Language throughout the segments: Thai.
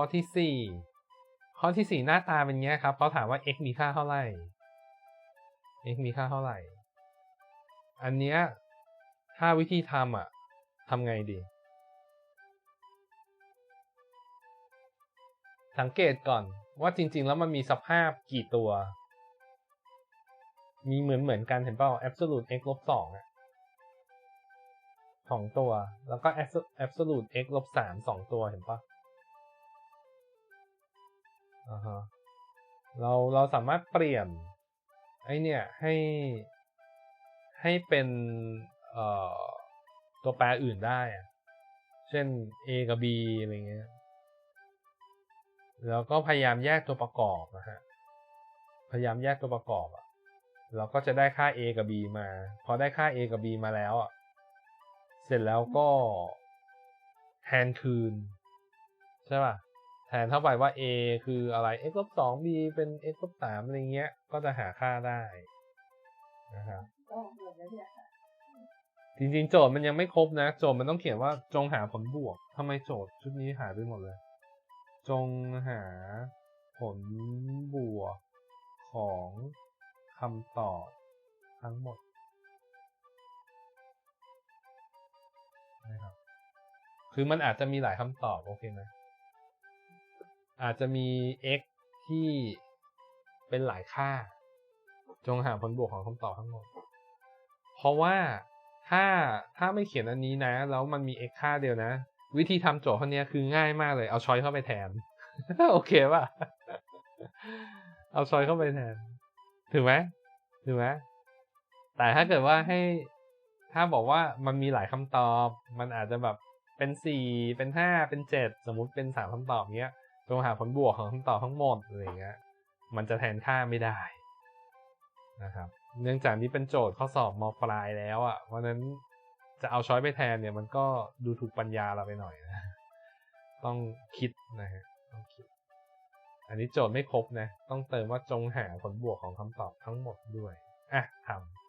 ข้อที่สี่ข้อที่สี่หน้าตาเป็นเงี้ยครับเขาถามว่า x มีค่าเท่าไหร่ x มีค่าเท่าไหร่ อันเนี้ยถ้าวิธีทำอะทำไงดี สังเกตก่อนว่าจริง ๆ แล้วมันมีสภาพกี่ตัว มีเหมือนเหมือนกันเห็นเปล่า absolute x ลบสองอะสองตัว แล้วก็ absolute x ลบสามสองตัวเห็นปะ อ่าฮะเราเราสามารถเปลี่ยนไอเนี่ยให้ให้เป็นเอ่อตัวแปรอื่นได้อะเช่น a กับ b อะไรเงี้ย แล้วก็พยายามแยกตัวประกอบนะฮะ พยายามแยกตัวประกอบอะเราก็จะได้ค่า a กับ b มา พอได้ค่า a กับ b มาแล้วอะเสร็จแล้วก็แทนคืน ใช่ป่ะ แทนเข้าไปว่า a คืออะไร x ลบสอง b เป็น x ลบสามอะไรเงี้ย ก็จะหาค่าได้นะครับก็หมดแล้วเนี่ยจริงๆ โจทย์มันยังไม่ครบนะ โจทย์มันต้องเขียนว่าจงหาผลบวกทำไมโจทย์ชุดนี้หายไปหมดเลย จงหาผลบวกของคำตอบทั้งหมดนะครับคือมันอาจจะมีหลายคำตอบโอเคไหม อาจจะมี x ที่เป็นหลายค่า จงหาผลบวกของคำตอบทั้งหมด เพราะว่าถ้าถ้าไม่เขียนอันนี้นะ แล้วมันมี x ค่าเดียวนะ วิธีทำโจทย์ข้อนี้คือง่ายมากเลย เอาช้อยเข้าไปแทน โอเคป่ะ เอาช้อยเข้าไปแทน ถูกไหมถูกไหมแต่ถ้าเกิดว่าให้ถ้าบอกว่ามันมีหลายคำตอบ มันอาจจะแบบเป็นสี่เป็นห้าเป็นเจ็ดสมมุติเป็นสามคำตอบเนี้ย จงหาผลบวกของคำตอบทั้งหมดอะไรเงี้ย มันจะแทนค่าไม่ได้นะครับ เนื่องจากนี้เป็นโจทย์ข้อสอบมปลายแล้วอะ่ะ เพราะฉะนั้นจะเอาช้อยไปแทนเนี่ยมันก็ดูถูกปัญญาเราไปหน่อยนะ ต้องคิดนะฮะ ต้องคิด อันนี้โจทย์ไม่ครบนะ ต้องเติมว่าจงหาผลบวกของคำตอบทั้งหมดด้วย อะทำ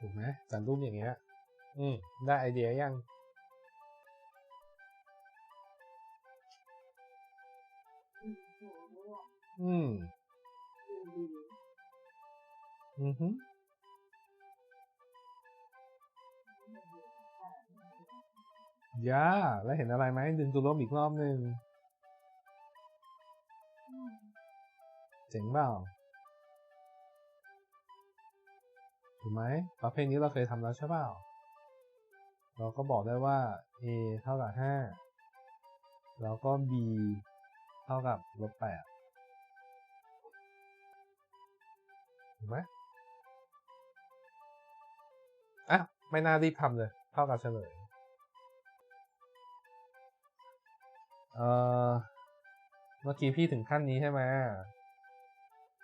ถูกไหมจัดรูปอย่างเงี้ย อืม ได้ไอเดียยัง อืมโหรู้ว่าอืมดูดีอือฮึย่าแล้วเห็นอะไรไหมดึงตัวลบอีกรอบหนึ่งเจ๋งเปล่า ถูกไหมประเภทนี้เราเคยทำแล้วใช่เปล่า เราก็บอกได้ว่า a เท่ากับห้าแล้วก็ b เท่ากับลบแปดถูกไหมอะ ไม่น่ารีบทำเลย เท่ากับเฉลย เอ่อ เมื่อกี้พี่ถึงขั้นนี้ใช่ไหม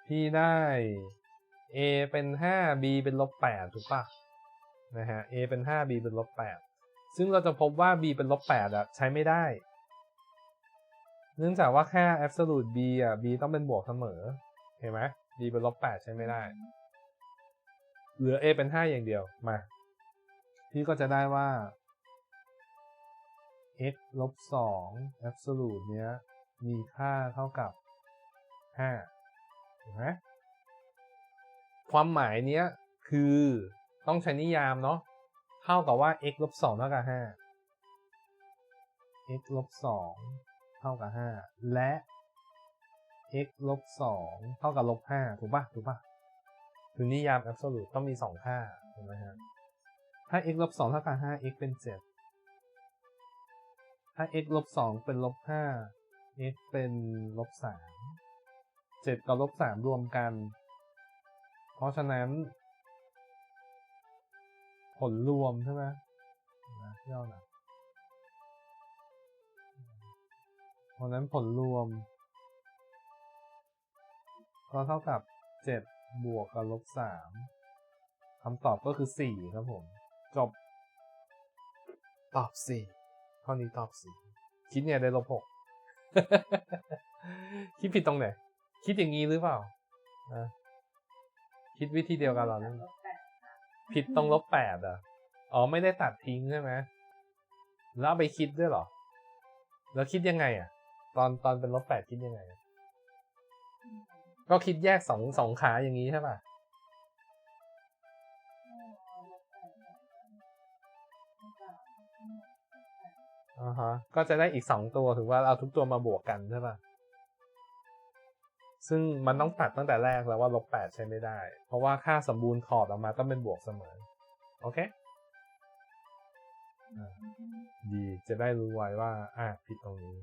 พี่ได้ a เป็นห้า b เป็นลบแปดถูกปะนะฮะ a เป็นห้า b เป็นลบแปดซึ่งเราจะพบว่า b เป็นลบแปดอะใช้ไม่ได้ เนื่องจากว่าค่า absolute b อะ b ต้องเป็นบวกเสมอ เห็นไหม b เป็นลบแปดใช้ไม่ได้ เหลือ a เป็นห้าอย่างเดียว มา พี่ก็จะได้ว่า x ลบสอง absolute เนี้ยมีค่าเท่ากับห้าถูกไหม ความหมายเนี้ยคือต้องใช้นิยามเนาะเท่ากับว่า x ลบสองเท่ากับห้า x ลบสองเท่ากับห้าและ x ลบสองเท่ากับลบห้าถูกปะถูกปะคือนิยาม absolute ต้องมีสองค่าถูกไหมฮะถ้า x ลบสองเท่ากับห้า x เป็นเจ็ดถ้า x ลบสองเป็นลบห้า x เป็นลบสามเจ็ดกับลบสามรวมกัน เพราะฉะนั้น ผลรวมใช่ไหมนะย่อหนะเพราะฉะนั้นผลรวม ก็เท่ากับเจ็ดบวกกับลบสามคำตอบก็คือสี่ครับผม จบ ตอบสี่ข้อนี้ตอบสี่คิดเนี่ยได้ลบหก คิดผิดตรงไหน คิดอย่างนี้หรือเปล่าอะ คิดวิธีเดียวกันเหรอลบแปดผิดตรงลบแปดอะอ๋อไม่ได้ตัดทิ้งใช่ไหมแล้วเอาไปคิดด้วยเหรอ แล้วคิดยังไง อะ ตอนตอนเป็นลบแปดคิดยังไงอะก็คิดแยกสองสองขาอย่างนี้ใช่ป่ะอ่าฮะก็จะได้อีกสองตัวถือว่าเอาทุกตัวมาบวกกันใช่ป่ะ ซึ่งมันต้องตัดตั้งแต่แรกแล้วว่าลบแปดใช้ไม่ได้ เพราะว่าค่าสมบูรณ์ขอดออกมาต้องเป็นบวกเสมอ โอเคดีจะได้รู้ไว้ว่า อะผิดตรงนี้